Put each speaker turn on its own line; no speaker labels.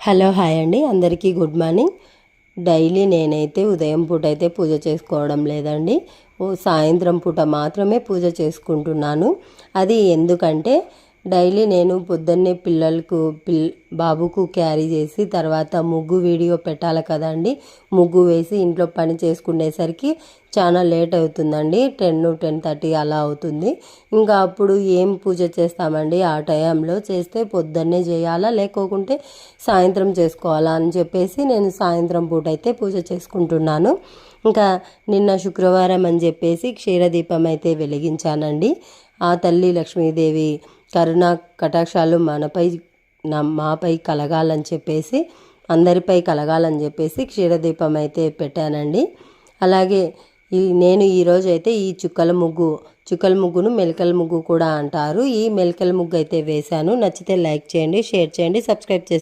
Hello hi అండి. అందరికీ good morning. Daily నేనైతే ఉదయం పూట అయితే పూజ చేసుకోవడం లేదండి. సాయంత్రం పూట మాత్రమే పూజ చేసుకుంటున్నాను. అది ఎందుకంటే డైలీ నేను పొద్దున్నే పిల్లలకు పిల్ బాబుకు క్యారీ చేసి తర్వాత ముగ్గు వీడియో పెట్టాలి కదండి ముగ్గు వేసి ఇంట్లో పని చేసుకునేసరికి చాలా లేట్ అవుతుందండి. టెన్ టెన్ థర్టీ అలా అవుతుంది. ఇంకా అప్పుడు ఏం పూజ చేస్తామండి? ఆ టైంలో చేస్తే పొద్దున్నే చేయాలా లేకోకుంటే సాయంత్రం చేసుకోవాలా అని చెప్పేసి నేను సాయంత్రం పూట అయితే పూజ చేసుకుంటున్నాను. ఇంకా నిన్న శుక్రవారం అని చెప్పేసి క్షీరదీపం అయితే వెలిగించానండి. ఆ తల్లి లక్ష్మీదేవి కరుణ కటాక్షాలు మనపై మాపై కలగాలని చెప్పేసి అందరిపై కలగాలని చెప్పేసి క్షీరదీపం అయితే పెట్టానండి. అలాగే ఈ నేను ఈరోజు అయితే ఈ చుక్కల ముగ్గు చుక్కల ముగ్గును మెలికల ముగ్గు కూడా అంటారు. ఈ మెలికల ముగ్గు అయితే వేశాను. నచ్చితే లైక్ చేయండి షేర్ చేయండి సబ్స్క్రైబ్ చేసి